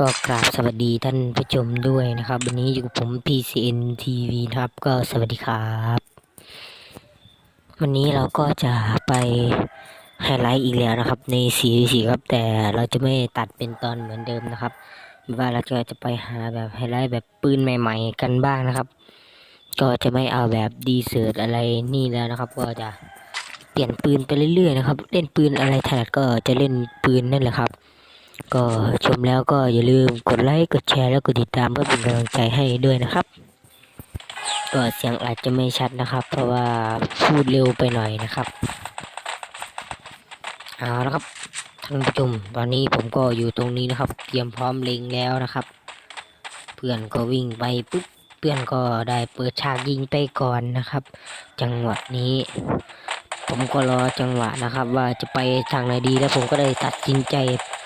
ก็กราบสวัสดีท่านผู้ชมด้วยนะครับ วันนี้อยู่กับผม PCN TV นะครับก็สวัสดีครับ วันนี้เราก็จะไปไฮไลท์อีกแล้วนะครับ ในสีสีครับ แต่เราจะไม่ตัดเป็นตอนเหมือนเดิมนะครับว่าเราจะจะไปหาแบบไฮไลท์แบบปืนใหม่ ๆ กันบ้างนะครับ ก็จะไม่เอาแบบดีเซิร์ตอะไรนี่แล้วนะครับ ก็จะเปลี่ยนปืนไปเรื่อยๆนะครับ เล่นปืนอะไรถนัดก็จะเล่นปืนนั่นแหละครับ ก็ชมแล้วก็อย่าลืมกดไลค์กดแชร์แล้วกดติดตามเพื่อเป็นกำลังใจให้ด้วยนะครับ ก็เสียงอาจจะไม่ชัดนะครับ เพราะว่าพูดเร็วไปหน่อยนะครับเอาละครับท่านผู้ชมตอนนี้ผมก็อยู่ตรงนี้นะครับ เตรียมพร้อมเล็งแล้วนะครับ เพื่อนก็วิ่งไปปุ๊บเพื่อนก็ได้เปิดฉากยิงไปก่อนนะครับ จังหวะนี้ผมก็รอจังหวะนะครับ ว่าจะไปทางไหนดีแล้วผมก็ได้ตัดสินใจ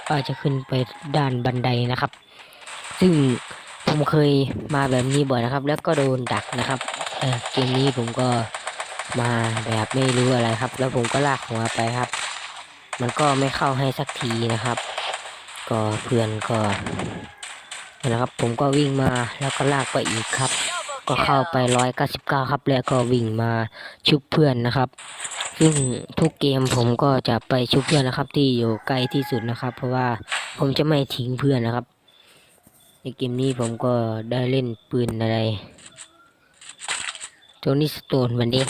ว่าจะขึ้นไปด้านบันไดนะครับ ซึ่งผมเคยมาแบบนี้บ่อยนะครับ แล้วก็โดนดักนะครับเเกมนี้ผมก็มาแบบไม่รู้อะไรครับ แล้วผมก็ลากหัวไปครับ มันก็ไม่เข้าให้สักทีนะครับ ก็เพื่อนก็นะครับ ผมก็วิ่งมาแล้วก็ลากไปอีกครับ ก็เข้าไปร้อยเก้าสิบเก้าครับ แล้วก็วิ่งมาชุบเพื่อนนะครับ ซึ่งทุกเกมผมก็จะไปชุบเพื่อนนะครับ ที่อยู่ใกล้ที่สุดนะครับ เพราะว่าผมจะไม่ทิ้งเพื่อนนะครับ ในเกมนี้ผมก็ได้เล่นปืนอะไรโจนี่สโตนวันนี้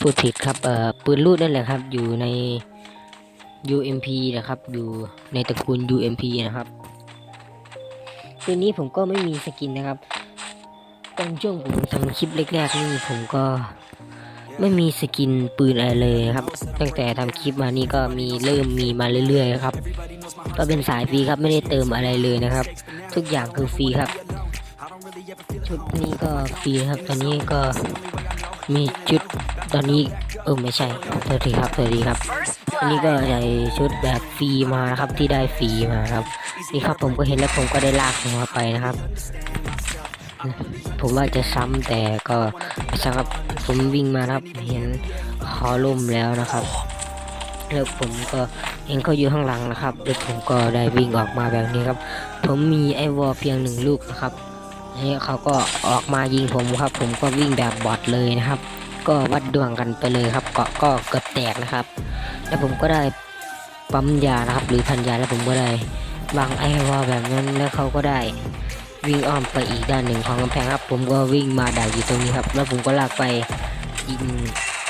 พูดผิดครับเอ่อปืนลูดนั่นแหละครับ อยู่ใน UMP นะครับ อยู่ในตระกูล UMP นะครับปืนนี้ผมก็ไม่มีสกินนะครับ ตอนช่วงผมทำคลิปแรกๆนี่ผมก็ ไม่มีสกินปืนอะไรเลยครับ ตั้งแต่ทำคลิปมานี่ก็มีเริ่มมีมาเรื่อยๆครับ ก็เป็นสายฟรีครับไม่ได้เติมอะไรเลยนะครับ ทุกอย่างคือฟรีครับ ชุดนี้ก็ฟรีครับ ตอนนี้ก็มีชุดตอนนี้เออไม่ใช่สวัสดีครับสวัสดีครับอันนี้ก็ใส่ชุดแบบฟรีมานะครับที่ได้ฟรีมาครับนี่ครับผมก็เห็นแล้วผมก็ได้ลากหัวไปนะครับ ผมว่าจะซ้ำแต่ก็ไม่ใช่ครับผมวิ่งมาครับเห็นคอล่มแล้วนะครับแล้วผมก็เห็นเขาอยู่ข้างหลังนะครับแล้วผมก็ได้วิ่งออกมาแบบนี้ครับ ผมมีไอวอลเพียงหนึ่งลูกนะครับนี่เขาก็ออกมายิงผมครับ ผมก็วิ่งแบบบอทเลยนะครับ ก็วัดดวงกันไปเลยครับ เกาะก็เกือบแตกนะครับ แล้วผมก็ได้ปั๊มยานะครับ หรือพันยาแล้วผมก็ได้วางไอวอลแบบนั้นแล้วเขาก็ได้ วิ่งอ้อมไปอีกด้านหนึ่งของกำแพงครับ ผมก็วิ่งมาดักอยู่ตรงนี้ครับ แล้วผมก็ลากไปยิง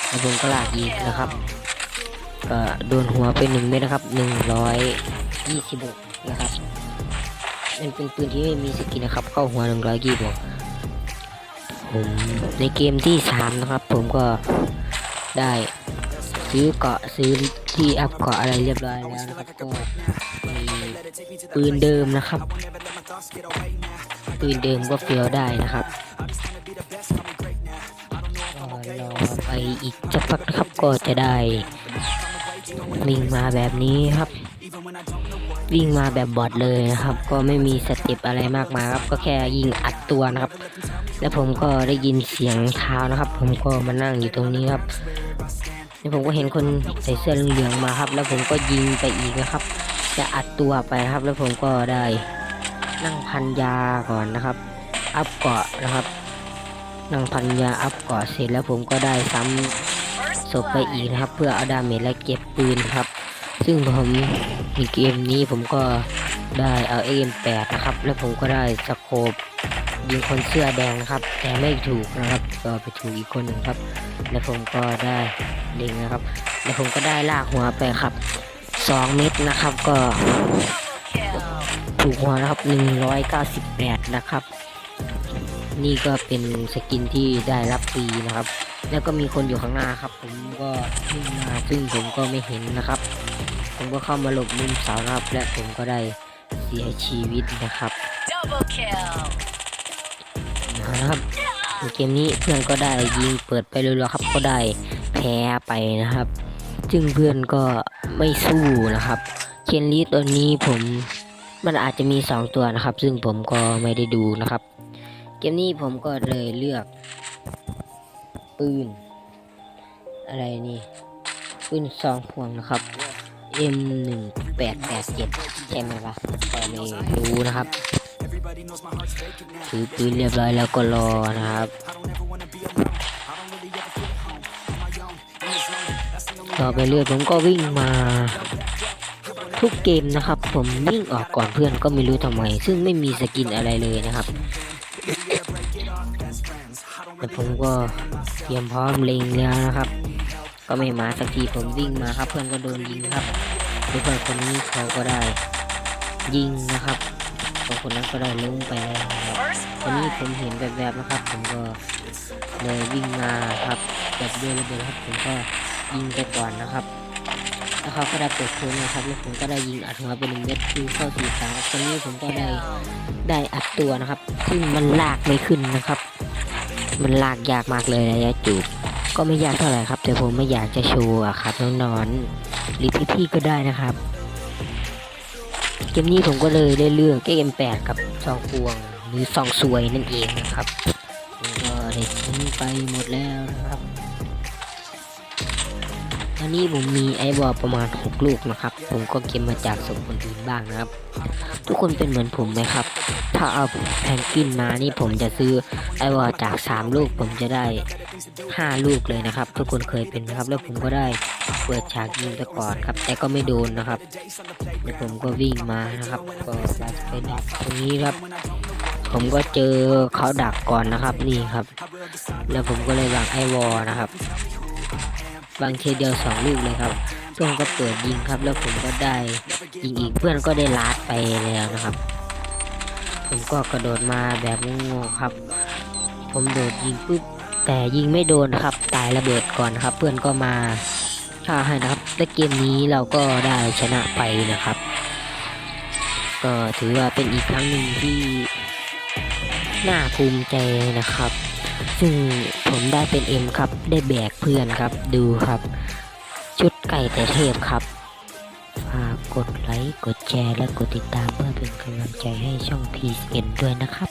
แล้วผมก็ลากอีกนะครับ ก็โดนหัวไปหนึ่งเม็ดนะครับหนึ่งร้อยยี่สิบหกนะครับมันเป็นปืนที่ไม่มีสกินนะครับ เข้าหัวหนึ่งร้อยยี่สิบผมในเกมที่สามนะครับ ผมก็ได้ซื้อเกาะซื้อ ที่อัพเกาะอะไรเรียบร้อยแล้วนะครับก็มีปืนเดิมนะครับ ปืนเดิมก็เฟี้ยวได้นะครับก็รอไปอีกสักพักนะครับก็จะได้ วิ่งมาแบบนี้ครับ วิ่งมาแบบบอดเลยนะครับ ก็ไม่มีสเต็ปอะไรมากมายครับ ก็แค่ยิงอัดตัวนะครับ แล้วผมก็ได้ยินเสียงเท้านะครับ ผมก็มานั่งอยู่ตรงนี้ครับ แล้วผมก็เห็นคนใส่เสื้อเหลืองมาครับ แล้วผมก็ยิงไปอีกนะครับ จะอัดตัวไปครับ แล้วผมก็ได้นั่งพันยาก่อนนะครับ อัพเกาะนะครับ นั่งพันยาอัพเกาะเสร็จแล้วผมก็ได้ซ้ำศพไปอีกนะครับ เพื่อเอาดาเมจและเก็บปืนครับ ซึ่งผมในเกมนี้ผมก็ได้เอาเอ็มแปดนะครับ แล้วผมก็ได้สโคป ยิงคนเสื้อแดงนะครับ แต่ไม่ถูกนะครับ ก็ไปถูกอีกคนหนึ่งครับ แล้วผมก็ได้เล็งนะครับ แล้วผมก็ได้ลากหัวไปครับสองเม็ดนะครับก็ถูกหัวนะครับ198นะครับ นี่ก็เป็นสกินที่ได้รับฟรีนะครับ แล้วก็มีคนอยู่ข้างหน้าครับ ผมก็วิ่งมาซึ่งผมก็ไม่เห็นนะครับ ผมก็เข้ามาหลบมุมเสานะครับและผมก็ได้เสียชีวิตนะครับ Double kill. นะครับเกมนี้เพื่อนก็ได้ยิงเปิดไปเรื่อยๆครับ ก็ได้แพ้ไปนะครับ ซึ่งเพื่อนก็ไม่สู้นะครับ เคนลีตัวนี้ผมมันอาจจะมีสองตัวนะครับ ซึ่งผมก็ไม่ได้ดูนะครับ เกมนี้ผมก็เลยเลือก ปืน อะไรนี่ ปืนซองพวงนะครับ M 1 8 8 7 ใช่ไหมล่ะก็ไม่รู้นะครับ ถือปืนเรียบร้อยแล้วก็รอนะครับต่อไปเรื่อยผมก็วิ่งมาทุกเกมนะครับ ผมวิ่งออกก่อนเพื่อนก็ไม่รู้ทำไม ซึ่งไม่มีสกินอะไรเลยนะครับแต่ผมก็เตรียมพร้อมเล็งแล้วนะครับ ก็ไม่มาสักทีผมวิ่งมาครับ เพื่อนก็โดนยิงครับเพื่อนคนนี้เขาก็ได้ยิงนะครับ คนคนนั้นก็ได้ล้มไปแล้วนะครับตอนนี้ผมเห็นแบบๆนะครับ ผมก็เลยวิ่งมาครับแบบเดินระเบิดครับผมก็ยิงไปก่อนนะครับแล้วเขาก็ได้เปิดโคนนะครับแล้วผมก็ได้ยิงอัดหัวไปหนึ่งเม็ดคือเข้าสี่ครั้งตอนนี้ผมก็ได้ได้อัดตัวนะครับ ซึ่งมันลากไม่ขึ้นนะครับ มันลากยากมากเลยระยะจูบก็ไม่ยากเท่าไหร่ครับ แต่ผมไม่อยากจะโชว์ครับน้องๆหรือพี่ๆก็ได้นะครับ กมนี้ผมก็เลยได้เลือกเกมแปดกับซองพวงหรือซองซวยนั่นเองนะครับก็ได้ทิ้งไปหมดแล้วนะครับ อันนี้ผมมีไอบอลประมาณ 6 ลูกนะครับ ผมก็เก็บมาจากศพคนอื่นบ้างนะครับ ทุกคนเป็นเหมือนผมไหมครับ ถ้าเอาแพนกินมานี่ผมจะซื้อไอบอลจาก 3 ลูกผมจะได้ 5 ลูกเลยนะครับ ทุกคนเคยเป็นครับ แล้วผมก็ได้เปิดฉากยิงไปก่อนครับ แต่ก็ไม่โดนนะครับแล้วผมก็วิ่งมานะครับ ก็ไปดักตรงนี้ครับ ผมก็เจอเขาดักก่อนนะครับนี่ครับ แล้วผมก็เลยวางไอวอลนะครับ วางเทเดียวสองลูกเลยครับ เพื่อนก็เปิดยิงครับ แล้วผมก็ได้ยิงอีกเพื่อนก็ได้ลาดไปแล้วนะครับ ผมก็กระโดดมาแบบงงๆครับ ผมโดดยิงปุ๊บแต่ยิงไม่โดนครับตายระเบิดก่อนครับ เพื่อนก็มาฆ่าให้นะครับและเกมนี้เราก็ได้ชนะไปนะครับ ก็ถือว่าเป็นอีกครั้งหนึ่งที่น่าภูมิใจนะครับ ซึ่งผมได้เป็นเอ็มครับ ได้แบกเพื่อนครับ ดูครับ ชุดไก่แต่เทพครับ ฝากกดไลค์ กดแชร์ และกดติดตามเพื่อเป็นกำลังใจให้ช่อง p ีเอ็นด้วยนะครับ